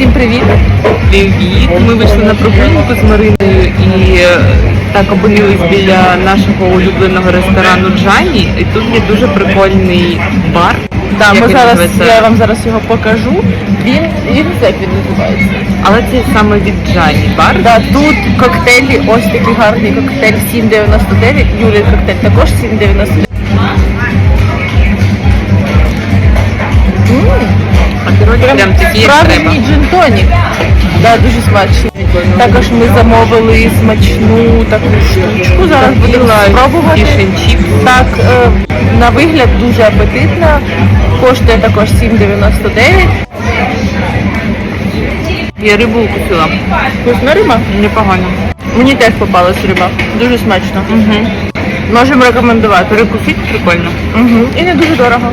Всім привіт! Привіт! Ми вийшли на прогулянку з Мариною і е, так опинились біля нашого улюбленого ресторану Джані. І тут є дуже прикольний бар. Да, ми зараз я вам зараз його покажу. Він він як він називається. Але це саме від Джані бар. Да, тут коктейлі, ось такий гарний коктейль 7,99. Юлій коктейль також 7,99. Прям такі треба. Джин-тонік. Да, дуже смачний. Також ми замовили смачну таку штучку. Зараз будемо спробувати. Так, е, на вигляд дуже апетитно. Коштує також 7,99. Я рибу укусила. Вкусна риба? Непогано. Мені теж попалась риба. Дуже смачно. Угу. Можемо рекомендувати. Перекусити прикольно. Угу. І не дуже дорого.